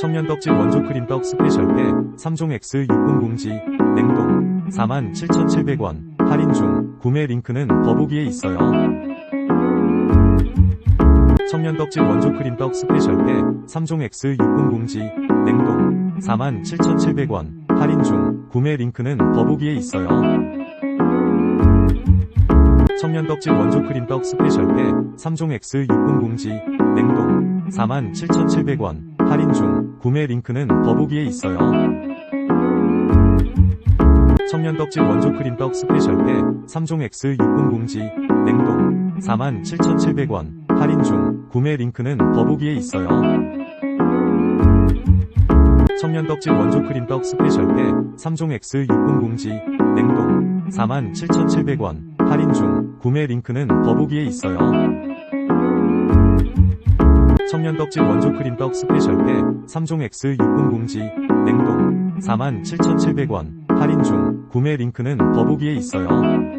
청년떡집 원조 크림떡 스페셜 팩 3종 X 6분 봉지 냉동 47,700원 할인 중 구매 링크는 더보기에 있어요. 청년떡집 원조 크림떡 스페셜 팩 3종 X 6분 봉지 냉동 47,700원 할인 중 구매 링크는 더보기에 있어요. 청년떡집 원조 크림떡 스페셜 팩 3종 X 6분 봉지 냉동 47,700원 할인 중 구매 링크는 더보기에 있어요. 청년떡집 원조 크림떡 스페셜 팩 3종 X 6분 봉지 냉동 47,700원 할인 중 구매 링크는 더보기에 있어요. 청년떡집 원조 크림떡 스페셜 팩 3종 X 6분 봉지 냉동 47,700원 할인 중 구매 링크는 더보기에 있어요. 청년떡집 원조 크림떡 스페셜 팩 3종 X 6분 봉지 냉동 47,700원 할인 중 구매 링크는 더보기에 있어요.